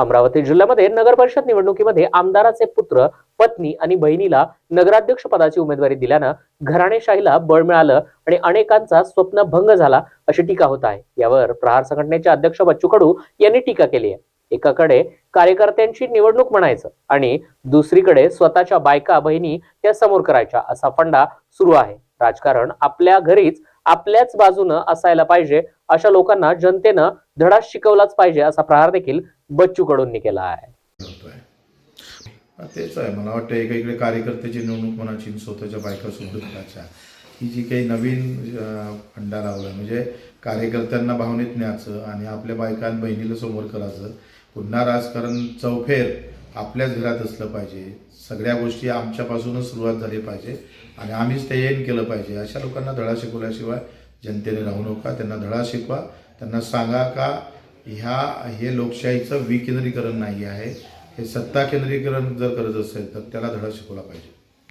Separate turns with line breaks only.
अमरावती जिल्ह्यामध्ये नगर परिषद निवडणुकीमध्ये आमदाराचे पुत्र पत्नी आणि बहिणीला नगराध्यक्ष पदाची उमेदवारी दिल्यानं घराणेशाहीला बळ मिळालं आणि अनेकांचा स्वप्न भंग झाला अशी टीका होत आहे. यावर प्रहार संघटनेचे अध्यक्ष बच्चू कडू यांनी टीका केली आहे. एकाकडे कार्यकर्त्यांची निवडणूक म्हणायचं आणि दुसरीकडे स्वतःच्या बायका बहिणी त्या समोर करायच्या असा फंडा सुरू आहे. राजकारण आपल्या घरीच आपल्याच बाजूनं असायला पाहिजे. अशा लोकांना जनतेनं धडा शिकवलाच पाहिजे असा प्रहार देखील बच्चू कडूंनी केला आहे.
तेच आहे मला वाटतं एकीकडे कार्यकर्त्याची निवडणूक म्हणायची स्वतःच्या बायका करायच्या ही जी काही नवीन फंडा लावला म्हणजे कार्यकर्त्यांना भावनेत न्यायचं आणि आपल्या बायका आणि बहिणीला समोर करायचं. पुन्हा राजकारण चौफेर आपल्याच घरात असलं पाहिजे. सगळ्या गोष्टी आमच्यापासूनच सुरुवात झाली पाहिजे. आणि आम्हीच ते येन केलं पाहिजे. अशा लोकांना धडा शिकवल्याशिवाय जनतेने राहू नका. त्यांना धडा शिकवा. त्यांना सांगा का ह्या हे लोकशाहीचं विकेंद्रीकरण नाही आहे. हे सत्ता केंद्रीकरण जर करत असेल तर त्याला धडा शिकवला पाहिजे.